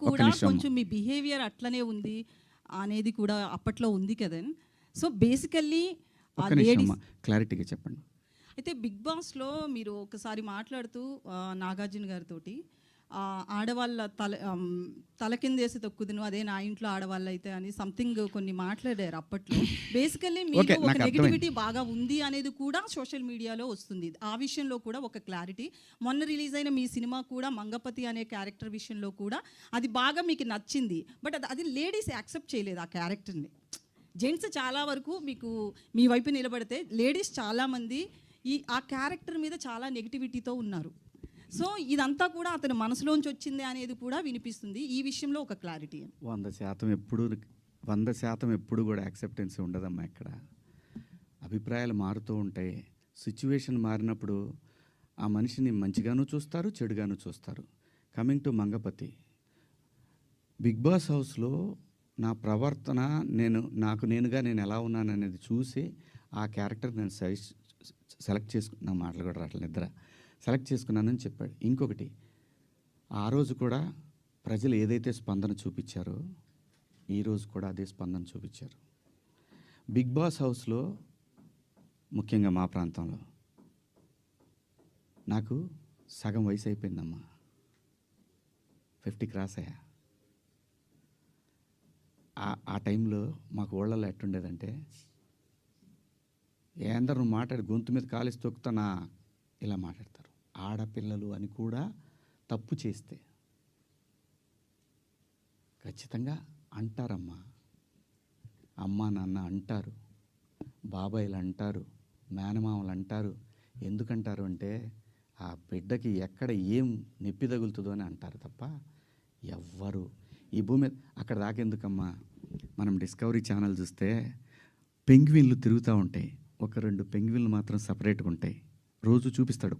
కూడా. కొంచెం మీ బిహేవియర్ అట్లనే ఉంది అనేది కూడా అప్పట్లో ఉంది కదండి సో బేసికల్లీ క్లారిటీగా చెప్పండి అయితే బిగ్ బాస్లో మీరు ఒకసారి మాట్లాడుతూ నాగార్జున గారితో ఆడవాళ్ళ తల తల కిందేసి తొక్కుదును అదే నా ఇంట్లో ఆడవాళ్ళు అయితే అని సంథింగ్ కొన్ని మాట్లాడారు అప్పట్లో. బేసికల్లీ మీకు ఒక నెగిటివిటీ బాగా ఉంది అనేది కూడా సోషల్ మీడియాలో వస్తుంది. ఆ విషయంలో కూడా ఒక క్లారిటీ మొన్న రిలీజ్ అయిన మీ సినిమా కూడా మంగపతి అనే క్యారెక్టర్ విషయంలో కూడా అది బాగా మీకు నచ్చింది. బట్ అది అది లేడీస్ యాక్సెప్ట్ చేయలేదు ఆ క్యారెక్టర్ని జెంట్స్ చాలా వరకు మీకు మీ వైపు నిలబడితే లేడీస్ చాలామంది ఈ ఆ క్యారెక్టర్ మీద చాలా నెగిటివిటీతో ఉన్నారు. సో ఇదంతా కూడా అతని మనసులోంచి వచ్చింది అనేది కూడా వినిపిస్తుంది. ఈ విషయంలో ఒక క్లారిటీ వంద శాతం ఎప్పుడు వంద శాతం ఎప్పుడు కూడా యాక్సెప్టెన్స్ ఉండదమ్మా ఇక్కడ. అభిప్రాయాలు మారుతూ ఉంటాయి సిచ్యువేషన్ మారినప్పుడు ఆ మనిషిని మంచిగాను చూస్తారు చెడుగాను చూస్తారు. Coming to Mangapathi. Big boss హౌస్లో నా ప్రవర్తన నేను నాకు నేనుగా నేను ఎలా ఉన్నాననేది చూసి ఆ క్యారెక్టర్ నేను సెలెక్ట్ చేసుకున్న మాటలు కూడా రావట్లేదు నిద్ర. సెలెక్ట్ చేసుకున్నానని చెప్పాడు. ఇంకొకటి ఆ రోజు కూడా ప్రజలు ఏదైతే స్పందన చూపించారో ఈరోజు కూడా అదే స్పందన చూపించారు. బిగ్ బాస్ హౌస్లో ముఖ్యంగా మా ప్రాంతంలో నాకు సగం వయసు అయిపోయిందమ్మా. ఫిఫ్టీ క్రాస్ అయ్యా. ఆ- ఆ టైంలో మాకు ఊళ్ళలో ఎట్టుండేదంటే ఏందరు నువ్వు మాట్లాడి గొంతు మీద కాలేసి తొక్కుతానా? ఇలా మాట్లాడతారు. ఆడపిల్లలు అని కూడా తప్పు చేస్తే ఖచ్చితంగా అంటారమ్మా. అమ్మ నాన్న అంటారు. బాబాయిలు అంటారు. మేనమామలు అంటారు. ఎందుకంటారు అంటే ఆ బిడ్డకి ఎక్కడ ఏం నొప్పి తగులుతుందో అని అంటారు తప్ప ఎవ్వరు. ఈ భూమి అక్కడ దాకెందుకమ్మా మనం డిస్కవరీ ఛానల్ చూస్తే పెంగ్విన్లు తిరుగుతూ ఉంటాయి. ఒక రెండు పెంగ్విన్లు మాత్రం సపరేట్గా ఉంటాయి. రోజు చూపిస్తాడు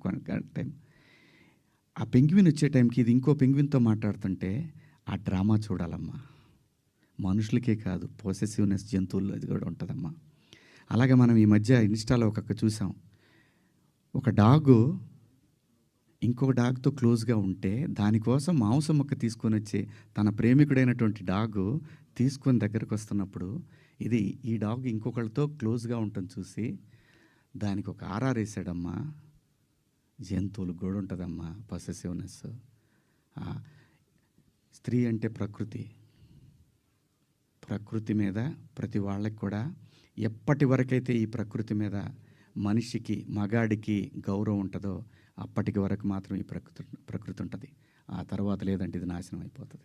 టైం. ఆ పెంగ్విన్ వచ్చే టైంకి ఇది ఇంకో పెంగ్విన్తో మాట్లాడుతుంటే ఆ డ్రామా చూడాలమ్మా. మనుషులకే కాదు పొసెసివ్నెస్ జంతువుల్లో అది కూడా ఉంటుందమ్మా. అలాగే మనం ఈ మధ్య ఇన్స్టాలో ఒక్కొక్క చూసాం. ఒక డాగు ఇంకో డాగ్తో క్లోజ్గా ఉంటే దానికోసం మాంసం మొక్క తీసుకొని వచ్చి తన ప్రేమికుడైనటువంటి డాగు తీసుకొని దగ్గరకు వస్తున్నప్పుడు ఇది ఈ డాగ్ ఇంకొకళ్ళతో క్లోజ్గా ఉంటుంది చూసి దానికి ఒక ఆర్ఆర్ వేసాడమ్మా. జంతువులు కూడా ఉంటుందమ్మా పసెసివ్నెస్ స్త్రీ అంటే ప్రకృతి. ప్రకృతి మీద ప్రతి వాళ్ళకి కూడా ఎప్పటి వరకైతే ఈ ప్రకృతి మీద మనిషికి మగాడికి గౌరవం ఉంటుందో అప్పటికి వరకు మాత్రం ఈ ప్రకృతి ప్రకృతి ఉంటుంది. ఆ తర్వాత లేదంటే ఇది నాశనం అయిపోతుంది.